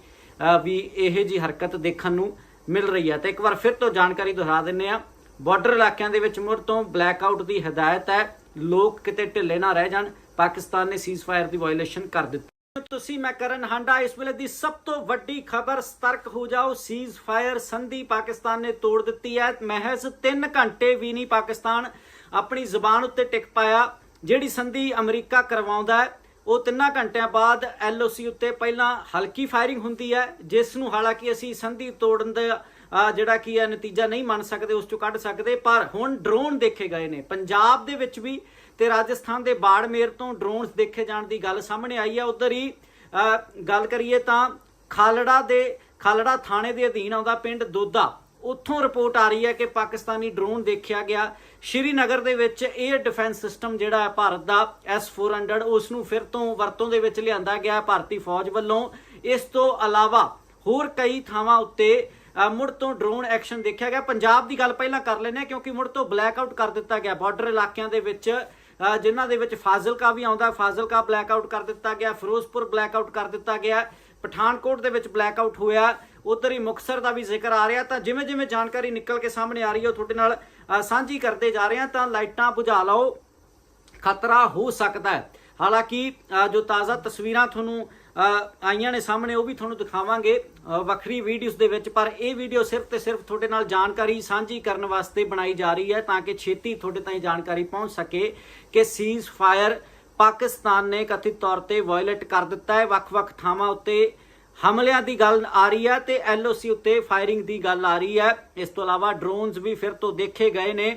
ਵੀ ਇਹ ਜੀ ਹਰਕਤ ਦੇਖਣ ਨੂੰ ਮਿਲ ਰਹੀ ਹੈ। ਤੇ ਇੱਕ ਵਾਰ ਫਿਰ ਤੋਂ ਜਾਣਕਾਰੀ ਦੁਹਰਾ ਦਿੰਨੇ ਆ ਬਾਰਡਰ ਇਲਾਕਿਆਂ ਦੇ ਵਿੱਚ ਮੁੜ ਤੋਂ ਬਲੈਕ ਆਊਟ ਦੀ ਹਦਾਇਤ ਹੈ। ਲੋਕ ਕਿਤੇ ਢਿੱਲੇ ਨਾ ਰਹਿ ਜਾਣ। ਪਾਕਿਸਤਾਨ ਨੇ ਸੀਜ਼ਫਾਇਰ ਦੀ ਵਾਇਓਲੇਸ਼ਨ ਕਰ ਦਿੱਤੀ। ਤੁਸੀਂ ਮੈਂ ਕਰਨ ਹਾਂਡਾ, ਇਸ ਵੇਲੇ ਦੀ ਸਭ ਤੋਂ ਵੱਡੀ ਖਬਰ ਸਤਰਕ ਹੋ ਜਾਓ। ਸੀਜ਼ ਫਾਇਰ ਸੰਧੀ ਪਾਕਿਸਤਾਨ ਨੇ ਤੋੜ ਦਿੱਤੀ ਹੈ। ਮਹਿਜ਼ 3 ਘੰਟੇ ਵੀ ਨਹੀਂ ਪਾਕਿਸਤਾਨ ਆਪਣੀ ਜ਼ੁਬਾਨ ਉੱਤੇ ਟਿਕ ਪਾਇਆ। ਜਿਹੜੀ ਸੰਧੀ ਅਮਰੀਕਾ ਕਰਵਾਉਂਦਾ ਹੈ, ਉਹ ਤਿੰਨਾਂ ਘੰਟਿਆਂ ਬਾਅਦ ਐਲਓਸੀ ਉੱਤੇ ਪਹਿਲਾਂ ਹਲਕੀ ਫਾਇਰਿੰਗ ਹੁੰਦੀ ਹੈ, ਜਿਸ ਨੂੰ ਹਾਲਾਂਕਿ ਅਸੀਂ ਸੰਧੀ ਤੋੜਨ ਦਾ ਜਿਹੜਾ ਕੀ ਹੈ, ਨਤੀਜਾ ਨਹੀਂ ਮੰਨ ਸਕਦੇ, ਉਸ ਚੋਂ ਕੱਢ ਸਕਦੇ, ਪਰ ਹੁਣ ਡਰੋਨ ਦੇਖੇ ਗਏ ਨੇ। ਪੰਜਾਬ ਦੇ ਵਿੱਚ ਵੀ ਤੇ ਰਾਜਸਥਾਨ ਦੇ ਬਾੜਮੇਰ ਤੋਂ ਡਰੋਨਸ ਦੇਖੇ ਜਾਣ ਦੀ ਗੱਲ ਸਾਹਮਣੇ ਆਈ ਹੈ ਉਧਰ ਹੀ ਗੱਲ ਕਰੀਏ ਤਾਂ ਖਾਲੜਾ ਦੇ, ਖਾਲੜਾ ਥਾਣੇ ਦੇ ਅਧੀਨ ਆਉਂਦਾ ਪਿੰਡ ਦੋਦਾ। ਉੱਥੋਂ ਰਿਪੋਰਟ ਆ ਰਹੀ ਹੈ ਕਿ ਪਾਕਿਸਤਾਨੀ ਡਰੋਨ ਦੇਖਿਆ ਗਿਆ। ਸ਼੍ਰੀਨਗਰ ਦੇ ਵਿੱਚ 에ਅਰ ਡਿਫੈਂਸ ਸਿਸਟਮ ਜਿਹੜਾ ਹੈ ਭਾਰਤ ਦਾ S400 ਉਸ ਨੂੰ ਫਿਰ ਤੋਂ ਵਰਤੋਂ ਦੇ ਵਿੱਚ ਲਿਆਂਦਾ ਗਿਆ ਹੈ ਭਾਰਤੀ ਫੌਜ ਵੱਲੋਂ। ਇਸ ਤੋਂ ਇਲਾਵਾ ਹੋਰ ਕਈ ਥਾਵਾਂ ਉੱਤੇ ਮੁੜ ਤੋਂ ਡਰੋਨ ਐਕਸ਼ਨ ਦੇਖਿਆ ਗਿਆ। ਪੰਜਾਬ ਦੀ ਗੱਲ ਪਹਿਲਾਂ ਕਰ ਲੈਂਦੇ ਹਾਂ ਕਿਉਂਕਿ ਮੁੜ ਤੋਂ ਬਲੈਕ ਆਊਟ ਕਰ ਦਿੱਤਾ ਗਿਆ। ਬਾਰਡਰ ਇਲਾਕਿਆਂ ਦੇ ਵਿੱਚ ਜਿਨ੍ਹਾਂ ਦੇ ਵਿੱਚ ਫਾਜ਼ਿਲਕਾ ਵੀ ਆਉਂਦਾ, ਫਾਜ਼ਿਲਕਾ ਬਲੈਕ ਆਊਟ ਕਰ ਦਿੱਤਾ ਗਿਆ, ਫਿਰੋਜ਼ਪੁਰ ਬਲੈਕ ਆਊਟ ਕਰ ਦਿੱਤਾ ਗਿਆ, ਪਠਾਨਕੋਟ ਦੇ ਵਿੱਚ ਬਲੈਕ ਆਊਟ ਹੋਇਆ, ਉਧਰ ਹੀ ਮੁਕਸਰ ਦਾ ਵੀ ਜ਼ਿਕਰ ਆ ਰਿਹਾ, ਤਾਂ ਜਿਵੇਂ ਜਿਵੇਂ ਜਾਣਕਾਰੀ ਨਿਕਲ ਕੇ ਸਾਹਮਣੇ ਆ ਰਹੀ ਹੈ ਤੁਹਾਡੇ ਨਾਲ ਸਾਂਝੀ ਕਰਦੇ ਜਾ ਰਹੇ ਹਾਂ, ਤਾਂ ਲਾਈਟਾਂ ਬੁਝਾ ਲਓ, ਖਤਰਾ ਹੋ ਸਕਦਾ ਹੈ। ਹਾਲਾਂਕਿ ਜੋ ਤਾਜ਼ਾ ਤਸਵੀਰਾਂ ਤੁਹਾਨੂੰ ਆਈਆਂ ਨੇ ਸਾਹਮਣੇ, ਉਹ ਵੀ ਤੁਹਾਨੂੰ ਦਿਖਾਵਾਂਗੇ ਵੱਖਰੀ ਵੀਡੀਓਜ਼ ਦੇ ਵਿੱਚ। ਪਰ ਇਹ ਵੀਡੀਓ ਸਿਰਫ ਤੇ ਸਿਰਫ ਤੁਹਾਡੇ ਨਾਲ ਜਾਣਕਾਰੀ ਸਾਂਝੀ ਕਰਨ ਵਾਸਤੇ ਬਣਾਈ ਜਾ ਰਹੀ ਹੈ, ਤਾਂ ਕਿ ਛੇਤੀ ਤੁਹਾਡੇ ਤਾਈਂ ਜਾਣਕਾਰੀ ਪਹੁੰਚ ਸਕੇ ਕਿ ਸੀਜ਼ ਫਾਇਰ ਪਾਕਿਸਤਾਨ ਨੇ ਕਥਿਤ ਤੌਰ ਤੇ ਵਾਇਲੇਟ ਕਰ ਦਿੱਤਾ ਹੈ। ਵੱਖ-ਵੱਖ ਥਾਵਾਂ ਉੱਤੇ ਹਮਲਿਆਂ ਦੀ ਗੱਲ ਆ ਰਹੀ ਹੈ ਤੇ ਐਲਓਸੀ ਉੱਤੇ ਫਾਇਰਿੰਗ ਦੀ ਗੱਲ ਆ ਰਹੀ ਹੈ। ਇਸ ਤੋਂ ਇਲਾਵਾ ਡਰੋਨਸ ਵੀ ਫਿਰ ਤੋਂ ਦੇਖੇ ਗਏ ਨੇ।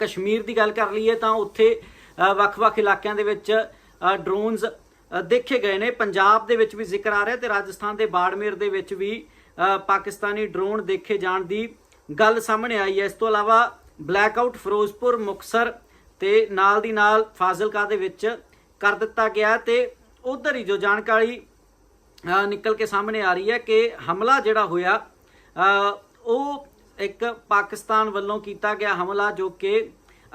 ਕਸ਼ਮੀਰ ਦੀ ਗੱਲ ਕਰ ਲਈਏ ਤਾਂ ਉੱਥੇ ਵੱਖ-ਵੱਖ ਇਲਾਕਿਆਂ ਦੇ ਵਿੱਚ ਡਰੋਨਸ ਦੇਖੇ ਗਏ ਨੇ। ਪੰਜਾਬ ਦੇ ਵਿੱਚ ਵੀ ਜ਼ਿਕਰ ਆ ਰਿਹਾ ਤੇ ਰਾਜਸਥਾਨ ਦੇ ਬਾੜਮੇਰ ਦੇ ਵਿੱਚ ਵੀ ਪਾਕਿਸਤਾਨੀ ਡਰੋਨ ਦੇਖੇ ਜਾਣ ਦੀ ਗੱਲ ਸਾਹਮਣੇ ਆਈ ਹੈ। ਇਸ ਤੋਂ ਇਲਾਵਾ ਬਲੈਕਆਊਟ, ਫਿਰੋਜ਼ਪੁਰ ਮੁਕਸਰ ਤੇ ਨਾਲ ਦੀ ਨਾਲ ਫਾਜ਼ਿਲਕਾ ਦੇ ਵਿੱਚ ਕਰ ਦਿੱਤਾ ਗਿਆ ਤੇ ਉਧਰ ਹੀ ਜੋ ਜਾਣਕਾਰੀ ਨਿਕਲ ਕੇ ਸਾਹਮਣੇ ਆ ਰਹੀ ਹੈ ਕਿ ਹਮਲਾ ਜਿਹੜਾ ਹੋਇਆ ਉਹ ਇੱਕ ਪਾਕਿਸਤਾਨ ਵੱਲੋਂ ਕੀਤਾ ਗਿਆ ਹਮਲਾ ਜੋ ਕਿ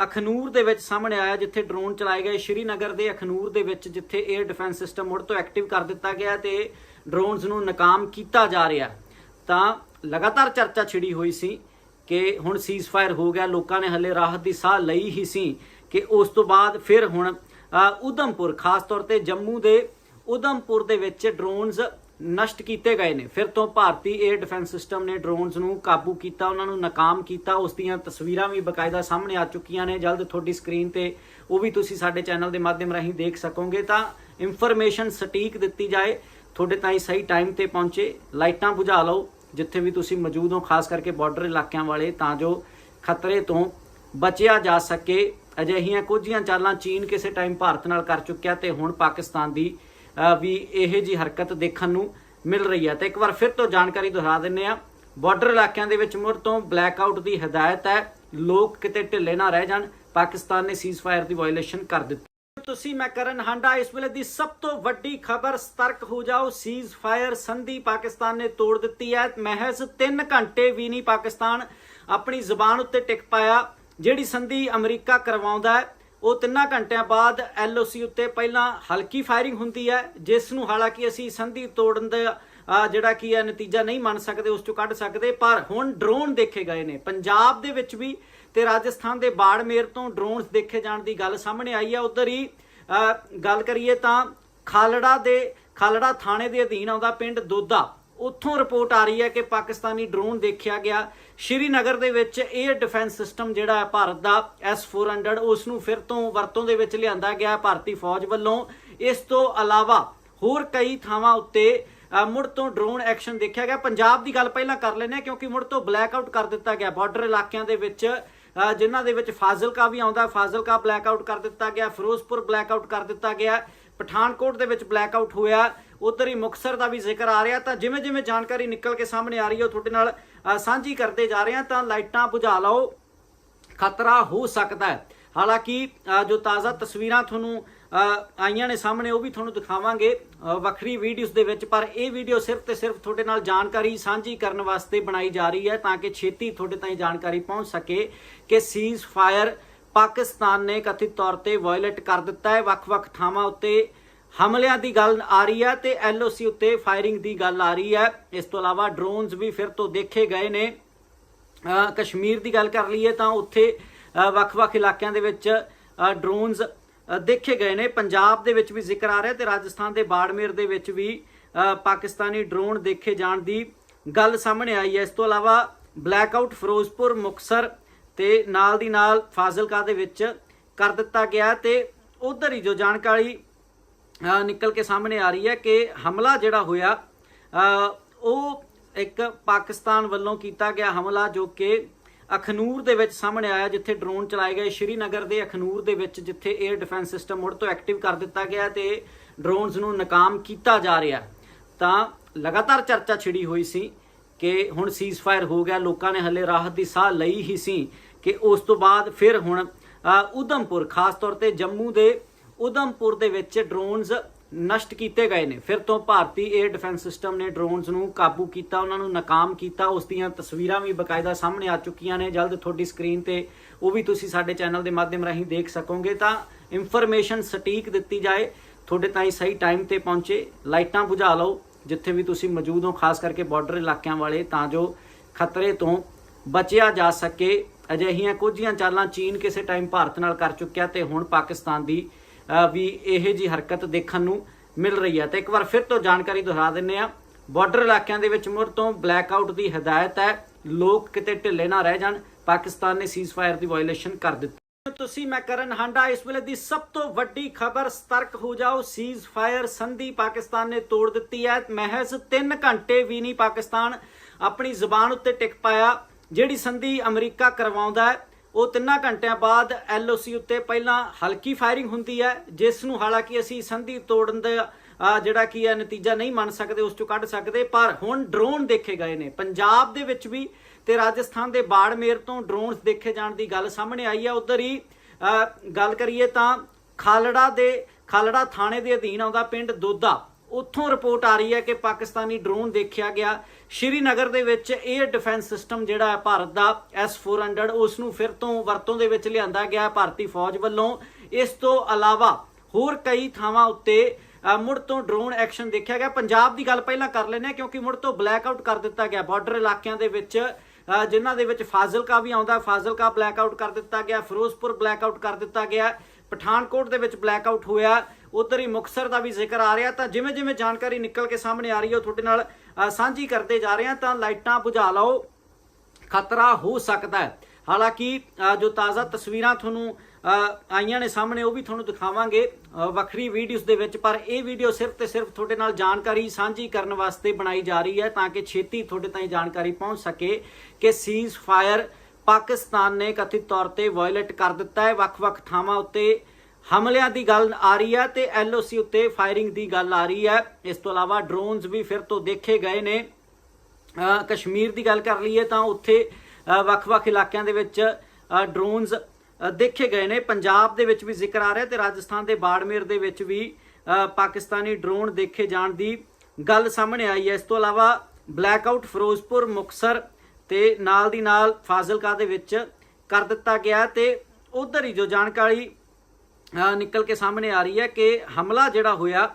ਅਖਨੂਰ ਦੇ ਵਿੱਚ ਸਾਹਮਣੇ ਆਇਆ ਜਿੱਥੇ ਡਰੋਨ ਚਲਾਏ ਗਏ। ਸ਼੍ਰੀਨਗਰ ਦੇ ਅਖਨੂਰ ਦੇ ਵਿੱਚ ਜਿੱਥੇ 에ਅਰ ਡਿਫੈਂਸ ਸਿਸਟਮ ਮੁੜ ਤੋਂ ਐਕਟਿਵ ਕਰ ਦਿੱਤਾ ਗਿਆ ਤੇ ਡਰੋਨਸ ਨੂੰ ਨਾਕਾਮ ਕੀਤਾ ਜਾ ਰਿਹਾ। ਤਾਂ ਲਗਾਤਾਰ ਚਰਚਾ ਛਿੜੀ ਹੋਈ ਸੀ ਕਿ ਹੁਣ ਸੀਜ਼ਫਾਇਰ ਹੋ ਗਿਆ। ਲੋਕਾਂ ਨੇ ਹੱਲੇ ਰਾਹਤ ਦੀ ਸਾਹ ਲਈ ਹੀ ਸੀ ਕਿ ਉਸ ਤੋਂ ਬਾਅਦ ਫਿਰ ਹੁਣ ਅ, ਉਧਮਪੁਰ ਖਾਸ ਤੌਰ ਤੇ ਜੰਮੂ ਦੇ ਉਧਮਪੁਰ ਦੇ ਵਿੱਚ ਡਰੋਨਸ ਨਸ਼ਟ ਕੀਤੇ ਗਏ ਨੇ। ਫਿਰ ਤੋਂ ਭਾਰਤੀ 에ਅਰ ਡਿਫੈਂਸ ਸਿਸਟਮ ਨੇ ਡਰੋਨਸ ਨੂੰ ਕਾਬੂ ਕੀਤਾ, ਉਹਨਾਂ ਨੂੰ ਨਾਕਾਮ ਕੀਤਾ। ਉਸ ਦੀਆਂ ਤਸਵੀਰਾਂ ਵੀ ਬਕਾਇਦਾ ਸਾਹਮਣੇ ਆ ਚੁੱਕੀਆਂ ਨੇ। ਜਲਦ ਤੁਹਾਡੀ ਸਕਰੀਨ ਤੇ ਉਹ ਵੀ ਤੁਸੀਂ ਸਾਡੇ ਚੈਨਲ ਦੇ ਮਾਧਿਅਮ ਰਾਹੀਂ ਦੇਖ ਸਕੋਗੇ। ਤਾਂ ਇਨਫੋਰਮੇਸ਼ਨ ਸਟੀਕ ਦਿੱਤੀ ਜਾਏ। ਤੁਹਾਡੇ ਤਾਈਂ ਸਹੀ ਟਾਈਮ ਤੇ ਪਹੁੰਚੇ। ਲਾਈਟਾਂ ਬੁਝਾ ਲਓ। ਜਿੱਥੇ ਵੀ ਤੁਸੀਂ ਮੌਜੂਦ ਹੋ, ਖਾਸ ਕਰਕੇ ਬਾਰਡਰ ਇਲਾਕਿਆਂ ਵਾਲੇ, ਤਾਂ ਜੋ ਖਤਰੇ ਤੋਂ ਬਚਿਆ ਜਾ ਸਕੇ। ਅਜਿਹੀਆਂ ਕੁਝੀਆਂ ਚਾਲਾਂ ਚੀਨ ਕਿਸੇ ਟਾਈਮ ਭਾਰਤ ਨਾਲ ਕਰ ਚੁੱਕਿਆ ਤੇ ਹੁਣ ਪਾਕਿਸਤਾਨ ਦੀ ਵੀ ਇਹ ਜੀ ਹਰਕਤ ਦੇਖਣ ਨੂੰ ਮਿਲ ਰਹੀ ਹੈ ਤੇ ਇੱਕ ਵਾਰ ਫਿਰ ਤੋਂ ਜਾਣਕਾਰੀ ਦੁਹਰਾ ਦਿੰਨੇ ਆ। ਬਾਰਡਰ ਇਲਾਕਿਆਂ ਦੇ ਵਿੱਚ ਮੁੜ ਤੋਂ ਬਲੈਕ ਆਊਟ ਦੀ ਹਦਾਇਤ ਹੈ। ਲੋਕ ਕਿਤੇ ਢਿੱਲੇ ਨਾ ਰਹਿ ਜਾਣ। ਪਾਕਿਸਤਾਨ ਨੇ ਸੀਜ਼ਫਾਇਰ ਦੀ ਵਾਇਲੇਸ਼ਨ ਕਰ ਦਿੱਤੀ। ਤੁਸੀਂ ਮੈਂ ਕਰਨ ਹਾਂਡਾ, ਇਸ ਵੇਲੇ ਦੀ ਸਭ ਤੋਂ ਵੱਡੀ ਖਬਰ ਸਤਰਕ ਹੋ ਜਾਓ। ਸੀਜ਼ ਫਾਇਰ ਸੰਧੀ ਪਾਕਿਸਤਾਨ ਨੇ ਤੋੜ ਦਿੱਤੀ ਹੈ। ਮਹਿਜ਼ 3 ਘੰਟੇ ਵੀ ਨਹੀਂ ਪਾਕਿਸਤਾਨ ਆਪਣੀ ਜ਼ੁਬਾਨ ਉੱਤੇ ਟਿਕ ਪਾਇਆ। ਜਿਹੜੀ ਸੰਧੀ ਅਮਰੀਕਾ ਕਰਵਾਉਂਦਾ ਹੈ ਉਹ ਤਿੰਨਾਂ ਘੰਟਿਆਂ ਬਾਅਦ ਐਲਓਸੀ ਉੱਤੇ ਪਹਿਲਾਂ ਹਲਕੀ ਫਾਇਰਿੰਗ ਹੁੰਦੀ ਹੈ, ਜਿਸ ਨੂੰ ਹਾਲਾਂਕਿ ਅਸੀਂ ਸੰਧੀ ਤੋੜਨ ਦਾ ਜਿਹੜਾ ਕੀ ਹੈ, ਨਤੀਜਾ ਨਹੀਂ ਮੰਨ ਸਕਦੇ, ਉਸ ਚੋਂ ਕੱਢ ਸਕਦੇ, ਪਰ ਹੁਣ ਡਰੋਨ ਦੇਖੇ ਗਏ ਨੇ। ਪੰਜਾਬ ਦੇ ਵਿੱਚ ਵੀ ਤੇ ਰਾਜਸਥਾਨ ਦੇ ਬਾੜਮੇਰ ਤੋਂ ਡਰੋਨਸ ਦੇਖੇ ਜਾਣ ਦੀ ਗੱਲ ਸਾਹਮਣੇ ਆਈ ਹੈ। ਉਧਰ ਹੀ ਗੱਲ ਕਰੀਏ ਤਾਂ ਖਾਲੜਾ ਦੇ, ਖਾਲੜਾ ਥਾਣੇ ਦੇ ਅਧੀਨ ਆਉਂਦਾ ਪਿੰਡ ਦੋਦਾ। ਉੱਥੋਂ ਰਿਪੋਰਟ ਆ ਰਹੀ ਹੈ ਕਿ ਪਾਕਿਸਤਾਨੀ ਡਰੋਨ ਦੇਖਿਆ ਗਿਆ। ਸ਼੍ਰੀਨਗਰ ਦੇ ਵਿੱਚ 에ਅਰ ਡਿਫੈਂਸ ਸਿਸਟਮ ਜਿਹੜਾ ਹੈ ਭਾਰਤ ਦਾ S400 ਉਸ ਨੂੰ ਫਿਰ ਤੋਂ ਵਰਤੋਂ ਦੇ ਵਿੱਚ ਲਿਆਂਦਾ ਗਿਆ ਭਾਰਤੀ ਫੌਜ ਵੱਲੋਂ। ਇਸ ਤੋਂ ਇਲਾਵਾ ਹੋਰ ਕਈ ਥਾਵਾਂ ਉੱਤੇ ਮੁੜ ਤੋਂ ਡਰੋਨ ਐਕਸ਼ਨ ਦੇਖਿਆ ਗਿਆ। ਪੰਜਾਬ ਦੀ ਗੱਲ ਪਹਿਲਾਂ ਕਰ ਲੈਂਦੇ ਹਾਂ ਕਿਉਂਕਿ ਮੁੜ ਤੋਂ ਬਲੈਕ ਆਊਟ ਕਰ ਦਿੱਤਾ ਗਿਆ। ਬਾਰਡਰ ਇਲਾਕਿਆਂ ਦੇ ਵਿੱਚ ਜਿਨ੍ਹਾਂ ਦੇ ਵਿੱਚ ਫਾਜ਼ਿਲਕਾ ਵੀ ਆਉਂਦਾ ਫਾਜ਼ਿਲਕਾ ਬਲੈਕ ਆਊਟ ਕਰ ਦਿੱਤਾ ਗਿਆ, ਫਿਰੋਜ਼ਪੁਰ ਬਲੈਕ ਆਊਟ ਕਰ ਦਿੱਤਾ ਗਿਆ। ਪਠਾਨਕੋਟ ਦੇ ਵਿੱਚ ਬਲੈਕ ਆਊਟ ਹੋਇਆ। ਉਧਰ ਹੀ ਮੁਕਸਰ ਦਾ ਵੀ ਜ਼ਿਕਰ ਆ ਰਿਹਾ ਤਾਂ ਜਿਵੇਂ ਜਿਵੇਂ ਜਾਣਕਾਰੀ ਨਿਕਲ ਕੇ ਸਾਹਮਣੇ ਆ ਰਹੀ ਹੈ ਤੁਹਾਡੇ ਨਾਲ ਸਾਂਝੀ ਕਰਦੇ ਜਾ ਰਹੇ ਹਾਂ ਤਾਂ ਲਾਈਟਾਂ ਬੁਝਾ ਲਓ। ਖਤਰਾ ਹੋ ਸਕਦਾ ਹੈ। ਹਾਲਾਂਕਿ ਜੋ ਤਾਜ਼ਾ ਤਸਵੀਰਾਂ ਤੁਹਾਨੂੰ ਆਈਆਂ ਨੇ ਸਾਹਮਣੇ ਉਹ ਵੀ ਤੁਹਾਨੂੰ ਦਿਖਾਵਾਂਗੇ ਵੱਖਰੀ ਵੀਡੀਓਜ਼ ਦੇ ਵਿੱਚ, ਪਰ ਇਹ ਵੀਡੀਓ ਸਿਰਫ ਤੇ ਸਿਰਫ ਤੁਹਾਡੇ ਨਾਲ ਜਾਣਕਾਰੀ ਸਾਂਝੀ ਕਰਨ ਵਾਸਤੇ ਬਣਾਈ ਜਾ ਰਹੀ ਹੈ ਤਾਂ ਕਿ ਛੇਤੀ ਤੁਹਾਡੇ ਤਾਈਂ ਜਾਣਕਾਰੀ ਪਹੁੰਚ ਸਕੇ ਕਿ ਸੀਜ਼ ਫਾਇਰ ਪਾਕਿਸਤਾਨ ਨੇ ਕਥਿਤ ਤੌਰ ਤੇ ਵਾਇਲੇਟ ਕਰ ਦਿੱਤਾ ਹੈ। ਵੱਖ-ਵੱਖ ਥਾਵਾਂ ਉੱਤੇ ਹਮਲਿਆਂ ਦੀ ਗੱਲ ਆ ਰਹੀ ਹੈ ਤੇ ਐਲਓਸੀ ਉੱਤੇ ਫਾਇਰਿੰਗ ਦੀ ਗੱਲ ਆ ਰਹੀ ਹੈ। ਇਸ ਤੋਂ ਇਲਾਵਾ ਡਰੋਨਸ ਵੀ ਫਿਰ ਤੋਂ ਦੇਖੇ ਗਏ ਨੇ। ਕਸ਼ਮੀਰ ਦੀ ਗੱਲ ਕਰ ਲਈਏ ਤਾਂ ਉੱਥੇ ਵੱਖ-ਵੱਖ ਇਲਾਕਿਆਂ ਦੇ ਵਿੱਚ ਡਰੋਨਸ ਦੇਖੇ ਗਏ ਨੇ। ਪੰਜਾਬ ਦੇ ਵਿੱਚ ਵੀ ਜ਼ਿਕਰ ਆ ਰਿਹਾ ਤੇ ਰਾਜਸਥਾਨ ਦੇ ਬਾੜਮੇਰ ਦੇ ਵਿੱਚ ਵੀ ਪਾਕਿਸਤਾਨੀ ਡਰੋਨ ਦੇਖੇ ਜਾਣ ਦੀ ਗੱਲ ਸਾਹਮਣੇ ਆਈ ਹੈ। ਇਸ ਤੋਂ ਇਲਾਵਾ ਬਲੈਕਆਊਟ, ਫਿਰੋਜ਼ਪੁਰ, ਮੁਕਸਰ ਤੇ ਨਾਲ ਦੀ ਨਾਲ ਫਾਜ਼ਿਲਕਾ ਦੇ ਵਿੱਚ ਕਰ ਦਿੱਤਾ ਗਿਆ ਤੇ ਉਧਰ ਹੀ ਜੋ ਜਾਣਕਾਰੀ ਨਿਕਲ ਕੇ ਸਾਹਮਣੇ ਆ ਰਹੀ ਹੈ ਕਿ ਹਮਲਾ ਜਿਹੜਾ ਹੋਇਆ ਉਹ ਇੱਕ ਪਾਕਿਸਤਾਨ ਵੱਲੋਂ ਕੀਤਾ ਗਿਆ ਹਮਲਾ ਜੋ ਕਿ ਅਖਨੂਰ ਦੇ ਵਿੱਚ ਸਾਹਮਣੇ ਆਇਆ, ਜਿੱਥੇ ਡਰੋਨ ਚਲਾਏ ਗਏ। ਸ਼੍ਰੀਨਗਰ ਦੇ ਅਖਨੂਰ ਦੇ ਵਿੱਚ ਜਿੱਥੇ 에ਅਰ ਡਿਫੈਂਸ ਸਿਸਟਮ ਮੁੜ ਤੋਂ ਐਕਟਿਵ ਕਰ ਦਿੱਤਾ ਗਿਆ ਤੇ ਡਰੋਨਸ ਨੂੰ ਨਾਕਾਮ ਕੀਤਾ ਜਾ ਰਿਹਾ ਤਾਂ ਲਗਾਤਾਰ ਚਰਚਾ ਛਿੜੀ ਹੋਈ ਸੀ ਕਿ ਹੁਣ ਸੀਜ਼ਫਾਇਰ ਹੋ ਗਿਆ, ਲੋਕਾਂ ਨੇ ਹੱਲੇ ਰਾਹਤ ਦੀ ਸਾਹ ਲਈ ਹੀ ਸੀ ਕਿ ਉਸ ਤੋਂ ਬਾਅਦ ਫਿਰ ਹੁਣ ਉਧਮਪੁਰ ਖਾਸ ਤੌਰ ਤੇ ਜੰਮੂ ਦੇ ਉਧਮਪੁਰ ਦੇ ਵਿੱਚ ਡਰੋਨਸ ਨਸ਼ਟ ਕੀਤੇ ਗਏ ਨੇ। ਫਿਰ ਤੋਂ ਭਾਰਤੀ 에ਅਰ ਡਿਫੈਂਸ ਸਿਸਟਮ ਨੇ ਡਰੋਨਸ ਨੂੰ ਕਾਬੂ ਕੀਤਾ, ਉਹਨਾਂ ਨੂੰ ਨਾਕਾਮ ਕੀਤਾ। ਉਸ ਦੀਆਂ ਤਸਵੀਰਾਂ ਵੀ ਬਕਾਇਦਾ ਸਾਹਮਣੇ ਆ ਚੁੱਕੀਆਂ ਨੇ। ਜਲਦ ਤੁਹਾਡੀ ਸਕਰੀਨ ਤੇ ਉਹ ਵੀ ਤੁਸੀਂ ਸਾਡੇ ਚੈਨਲ ਦੇ ਮਾਧਿਅਮ ਰਾਹੀਂ ਦੇਖ ਸਕੋਗੇ। ਤਾਂ ਇਨਫੋਰਮੇਸ਼ਨ ਸਟੀਕ ਦਿੱਤੀ ਜਾਏ। ਤੁਹਾਡੇ ਤਾਈਂ ਸਹੀ ਟਾਈਮ ਤੇ ਪਹੁੰਚੇ। ਲਾਈਟਾਂ ਬੁਝਾ ਲਓ। ਜਿੱਥੇ ਵੀ ਤੁਸੀਂ ਮੌਜੂਦ ਹੋ, ਖਾਸ ਕਰਕੇ ਬਾਰਡਰ ਇਲਾਕਿਆਂ ਵਾਲੇ, ਤਾਂ ਜੋ ਖਤਰੇ ਤੋਂ ਬਚਿਆ ਜਾ ਸਕੇ। ਅਜਿਹੀਆਂ ਕੁਝੀਆਂ ਚਾਲਾਂ ਚੀਨ ਕਿਸੇ ਟਾਈਮ ਭਾਰਤ ਨਾਲ ਕਰ ਚੁੱਕਿਆ ਤੇ ਹੁਣ ਪਾਕਿਸਤਾਨ ਦੀ ਵੀ ਇਹ ਜੀ ਹਰਕਤ ਦੇਖਣ ਨੂੰ ਮਿਲ ਰਹੀ ਹੈ। ਤੇ ਇੱਕ ਵਾਰ ਫਿਰ ਤੋਂ ਜਾਣਕਾਰੀ ਦੁਹਰਾ ਦਿੰਨੇ ਆ ਬਾਰਡਰ ਇਲਾਕਿਆਂ ਦੇ ਵਿੱਚ ਮੁੜ ਤੋਂ ਬਲੈਕ ਆਊਟ ਦੀ ਹਦਾਇਤ ਹੈ। ਲੋਕ ਕਿਤੇ ਢਿੱਲੇ ਨਾ ਰਹਿ ਜਾਣ। ਪਾਕਿਸਤਾਨ ਨੇ ਸੀਜ਼ਫਾਇਰ ਦੀ ਵਾਇਲੇਸ਼ਨ ਕਰ ਦਿੱਤੀ। ਤੁਸੀਂ ਮੈਂ ਕਰਨ ਹਾਂਡਾ, ਇਸ ਵੇਲੇ ਦੀ ਸਭ ਤੋਂ ਵੱਡੀ ਖਬਰ ਸਤਰਕ ਹੋ ਜਾਓ। ਸੀਜ਼ ਫਾਇਰ ਸੰਧੀ ਪਾਕਿਸਤਾਨ ਨੇ ਤੋੜ ਦਿੱਤੀ ਹੈ। ਮਹਿਜ਼ 3 ਘੰਟੇ ਵੀ ਨਹੀਂ ਪਾਕਿਸਤਾਨ ਆਪਣੀ ਜ਼ੁਬਾਨ ਉੱਤੇ ਟਿਕ ਪਾਇਆ, ਜਿਹੜੀ ਸੰਧੀ ਅਮਰੀਕਾ ਕਰਵਾਉਂਦਾ ਹੈ। ਉਹ ਤਿੰਨਾਂ ਘੰਟਿਆਂ ਬਾਅਦ ਐਲਓਸੀ ਉੱਤੇ ਪਹਿਲਾਂ ਹਲਕੀ ਫਾਇਰਿੰਗ ਹੁੰਦੀ ਹੈ, ਜਿਸ ਨੂੰ ਹਾਲਾਂਕਿ ਅਸੀਂ ਸੰਧੀ ਤੋੜਨ ਦਾ ਜਿਹੜਾ ਕੀ ਹੈ, ਨਤੀਜਾ ਨਹੀਂ ਮੰਨ ਸਕਦੇ, ਉਸ ਚੋਂ ਕੱਢ ਸਕਦੇ, ਪਰ ਹੁਣ ਡਰੋਨ ਦੇਖੇ ਗਏ ਨੇ। ਪੰਜਾਬ ਦੇ ਵਿੱਚ ਵੀ ਤੇ ਰਾਜਸਥਾਨ ਦੇ ਬਾੜਮੇਰ ਤੋਂ ਡਰੋਨਸ ਦੇਖੇ ਜਾਣ ਦੀ ਗੱਲ ਸਾਹਮਣੇ ਆਈ ਹੈ। ਉਧਰ ਹੀ ਗੱਲ ਕਰੀਏ ਤਾਂ ਖਾਲੜਾ ਦੇ, ਖਾਲੜਾ ਥਾਣੇ ਦੇ ਅਧੀਨ ਆਉਂਦਾ ਪਿੰਡ ਦੋਦਾ। ਉੱਥੋਂ ਰਿਪੋਰਟ ਆ ਰਹੀ ਹੈ ਕਿ ਪਾਕਿਸਤਾਨੀ ਡਰੋਨ ਦੇਖਿਆ ਗਿਆ। ਸ਼੍ਰੀਨਗਰ ਦੇ ਵਿੱਚ 에ਅਰ ਡਿਫੈਂਸ ਸਿਸਟਮ ਜਿਹੜਾ ਹੈ ਭਾਰਤ ਦਾ S400 ਉਸ ਨੂੰ ਫਿਰ ਤੋਂ ਵਰਤੋਂ ਦੇ ਵਿੱਚ ਲਿਆਂਦਾ ਗਿਆ ਭਾਰਤੀ ਫੌਜ ਵੱਲੋਂ। ਇਸ ਤੋਂ ਇਲਾਵਾ ਹੋਰ ਕਈ ਥਾਵਾਂ ਉੱਤੇ ਮੁੜ ਤੋਂ ਡਰੋਨ ਐਕਸ਼ਨ ਦੇਖਿਆ ਗਿਆ। ਪੰਜਾਬ ਦੀ ਗੱਲ ਪਹਿਲਾਂ ਕਰ ਲੈਂਦੇ ਹਾਂ ਕਿਉਂਕਿ ਮੁੜ ਤੋਂ ਬਲੈਕ ਆਊਟ ਕਰ ਦਿੱਤਾ ਗਿਆ। ਬਾਰਡਰ ਇਲਾਕਿਆਂ ਦੇ ਵਿੱਚ ਅ, ਜਿਨ੍ਹਾਂ ਦੇ ਵਿੱਚ ਫਾਜ਼ਿਲਕਾ ਵੀ ਆਉਂਦਾ ਫਾਜ਼ਿਲਕਾ ਬਲੈਕ ਆਊਟ ਕਰ ਦਿੱਤਾ ਗਿਆ ਫਿਰੋਜ਼ਪੁਰ ਬਲੈਕ ਆਊਟ ਕਰ ਦਿੱਤਾ ਗਿਆ ਪਠਾਨਕੋਟ ਦੇ ਵਿੱਚ ਬਲੈਕ ਆਊਟ ਹੋਇਆ। ਉਧਰ ਹੀ ਮੁਕਸਰ ਦਾ ਵੀ ਜ਼ਿਕਰ ਆ ਰਿਹਾ ਤਾਂ ਜਿਵੇਂ ਜਿਵੇਂ ਜਾਣਕਾਰੀ ਨਿਕਲ ਕੇ ਸਾਹਮਣੇ ਆ ਰਹੀ ਹੈ, ਉਹ ਤੁਹਾਡੇ ਨਾਲ ਸਾਂਝੀ ਕਰਦੇ ਜਾ ਰਹੇ ਹਾਂ ਤਾਂ ਲਾਈਟਾਂ ਬੁਝਾ ਲਓ। ਖਤਰਾ ਹੋ ਸਕਦਾ ਹੈ। ਹਾਲਾਂਕਿ ਜੋ ਤਾਜ਼ਾ ਤਸਵੀਰਾਂ ਤੁਹਾਨੂੰ ਆਈਆਂ ਨੇ ਸਾਹਮਣੇ, ਉਹ ਵੀ ਤੁਹਾਨੂੰ ਦਿਖਾਵਾਂਗੇ ਵੱਖਰੀ ਵੀਡੀਓਜ਼ ਦੇ ਵਿੱਚ। ਪਰ ਇਹ ਵੀਡੀਓ ਸਿਰਫ ਤੇ ਸਿਰਫ ਤੁਹਾਡੇ ਨਾਲ ਜਾਣਕਾਰੀ ਸਾਂਝੀ ਕਰਨ ਵਾਸਤੇ ਬਣਾਈ ਜਾ ਰਹੀ ਹੈ ਤਾਂ ਕਿ ਛੇਤੀ ਤੁਹਾਡੇ ਤਾਈਂ ਜਾਣਕਾਰੀ ਪਹੁੰਚ ਸਕੇ ਕਿ ਸੀਜ਼ ਫਾਇਰ ਪਾਕਿਸਤਾਨ ਨੇ ਕਥਿਤ ਤੌਰ ਤੇ ਵਾਇਲੇਟ ਕਰ ਦਿੱਤਾ ਹੈ। ਵੱਖ-ਵੱਖ ਥਾਵਾਂ ਉੱਤੇ ਹਮਲਿਆਂ ਦੀ ਗੱਲ ਆ ਰਹੀ ਹੈ ਤੇ ਐਲਓਸੀ ਉੱਤੇ ਫਾਇਰਿੰਗ ਦੀ ਗੱਲ ਆ ਰਹੀ ਹੈ। ਇਸ ਤੋਂ ਇਲਾਵਾ ਡਰੋਨਸ ਵੀ ਫਿਰ ਤੋਂ ਦੇਖੇ ਗਏ ਨੇ। ਕਸ਼ਮੀਰ ਦੀ ਗੱਲ ਕਰ ਲਈਏ ਤਾਂ ਉੱਥੇ ਵੱਖ-ਵੱਖ ਇਲਾਕਿਆਂ ਦੇ ਵਿੱਚ ਅ, ਡਰੋਨਸ ਦੇਖੇ ਗਏ ਨੇ। ਪੰਜਾਬ ਦੇ ਵਿੱਚ ਵੀ ਜ਼ਿਕਰ ਆ ਰਿਹਾ ਤੇ ਰਾਜਸਥਾਨ ਦੇ ਬਾੜਮੇਰ ਦੇ ਵਿੱਚ ਵੀ ਪਾਕਿਸਤਾਨੀ ਡਰੋਨ ਦੇਖੇ ਜਾਣ ਦੀ ਗੱਲ ਸਾਹਮਣੇ ਆਈ ਹੈ। ਇਸ ਤੋਂ ਇਲਾਵਾ ਬਲੈਕਆਊਟ ਫਿਰੋਜ਼ਪੁਰ ਮੁਕਸਰ ਤੇ ਨਾਲ ਦੀ ਨਾਲ ਫਾਜ਼ਿਲਕਾ ਦੇ ਵਿੱਚ ਕਰ ਦਿੱਤਾ ਗਿਆ ਤੇ ਉਧਰ ਹੀ ਜੋ ਜਾਣਕਾਰੀ ਨਿਕਲ ਕੇ ਸਾਹਮਣੇ ਆ ਰਹੀ ਹੈ ਕਿ ਹਮਲਾ ਜਿਹੜਾ ਹੋਇਆ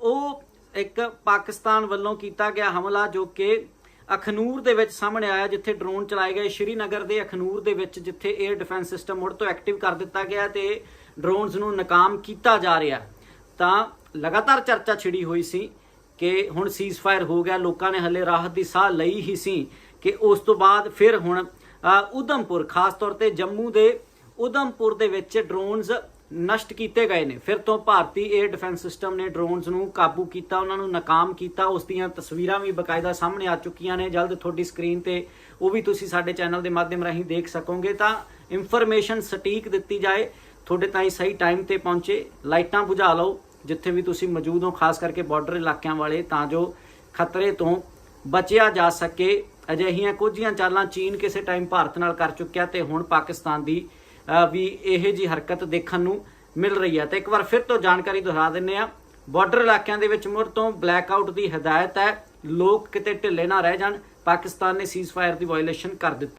ਉਹ ਇੱਕ ਪਾਕਿਸਤਾਨ ਵੱਲੋਂ ਕੀਤਾ ਗਿਆ ਹਮਲਾ ਜੋ ਕਿ ਅਖਨੂਰ ਦੇ ਵਿੱਚ ਸਾਹਮਣੇ ਆਇਆ, ਜਿੱਥੇ ਡਰੋਨ ਚਲਾਏ ਗਏ। ਸ਼੍ਰੀਨਗਰ ਦੇ ਅਖਨੂਰ ਦੇ ਵਿੱਚ ਜਿੱਥੇ 에ਅਰ ਡਿਫੈਂਸ ਸਿਸਟਮ ਮੁੜ ਤੋਂ ਐਕਟਿਵ ਕਰ ਦਿੱਤਾ ਗਿਆ ਤੇ ਡਰੋਨਸ ਨੂੰ ਨਾਕਾਮ ਕੀਤਾ ਜਾ ਰਿਹਾ। ਤਾਂ ਲਗਾਤਾਰ ਚਰਚਾ ਛਿੜੀ ਹੋਈ ਸੀ ਕਿ ਹੁਣ ਸੀਜ਼ਫਾਇਰ ਹੋ ਗਿਆ, ਲੋਕਾਂ ਨੇ ਹੱਲੇ ਰਾਹਤ ਦੀ ਸਾਹ ਲਈ ਹੀ ਸੀ ਕਿ ਉਸ ਤੋਂ ਬਾਅਦ ਫਿਰ ਹੁਣ ਉਧਮਪੁਰ ਖਾਸ ਤੌਰ ਤੇ ਜੰਮੂ ਦੇ ਉਧਮਪੁਰ ਦੇ ਵਿੱਚ ਡਰੋਨਸ ਨਸ਼ਟ ਕੀਤੇ ਗਏ ਨੇ। ਫਿਰ ਤੋਂ ਭਾਰਤੀ 에ਅਰ ਡਿਫੈਂਸ ਸਿਸਟਮ ਨੇ ਡਰੋਨਸ ਨੂੰ ਕਾਬੂ ਕੀਤਾ, ਉਹਨਾਂ ਨੂੰ ਨਾਕਾਮ ਕੀਤਾ। ਉਸ ਦੀਆਂ ਤਸਵੀਰਾਂ ਵੀ ਬਕਾਇਦਾ ਸਾਹਮਣੇ ਆ ਚੁੱਕੀਆਂ ਨੇ। ਜਲਦ ਤੁਹਾਡੀ ਸਕਰੀਨ ਤੇ ਉਹ ਵੀ ਤੁਸੀਂ ਸਾਡੇ ਚੈਨਲ ਦੇ ਮਾਧਿਅਮ ਰਾਹੀਂ ਦੇਖ ਸਕੋਗੇ। ਤਾਂ ਇਨਫੋਰਮੇਸ਼ਨ ਸਟੀਕ ਦਿੱਤੀ ਜਾਏ, ਤੁਹਾਡੇ ਤਾਈਂ ਸਹੀ ਟਾਈਮ ਤੇ ਪਹੁੰਚੇ। ਲਾਈਟਾਂ ਬੁਝਾ ਲਓ, ਜਿੱਥੇ ਵੀ ਤੁਸੀਂ ਮੌਜੂਦ ਹੋ, ਖਾਸ ਕਰਕੇ ਬਾਰਡਰ ਇਲਾਕਿਆਂ ਵਾਲੇ, ਤਾਂ ਜੋ ਖਤਰੇ ਤੋਂ ਬਚਿਆ ਜਾ ਸਕੇ। ਅਜਿਹੀਆਂ ਕੁਝੀਆਂ ਚਾਲਾਂ ਚੀਨ ਕਿਸੇ ਟਾਈਮ ਭਾਰਤ ਨਾਲ ਕਰ ਚੁੱਕਿਆ ਤੇ ਹੁਣ ਪਾਕਿਸਤਾਨ ਦੀ ਵੀ ਇਹ ਜੀ ਹਰਕਤ ਦੇਖਣ ਨੂੰ ਮਿਲ ਰਹੀ ਹੈ। ਤੇ ਇੱਕ ਵਾਰ ਫਿਰ ਤੋਂ ਜਾਣਕਾਰੀ ਦੁਹਰਾ ਦਿੰਨੇ ਆ ਬਾਰਡਰ ਇਲਾਕਿਆਂ ਦੇ ਵਿੱਚ ਮੁੜ ਤੋਂ ਬਲੈਕਆਊਟ ਦੀ ਹਦਾਇਤ ਹੈ। ਲੋਕ ਕਿਤੇ ਢਿੱਲੇ ਨਾ ਰਹਿ ਜਾਣ। ਪਾਕਿਸਤਾਨ ਨੇ ਸੀਜ਼ਫਾਇਰ ਦੀ ਵਾਇਲੇਸ਼ਨ ਕਰ ਦਿੱਤੀ।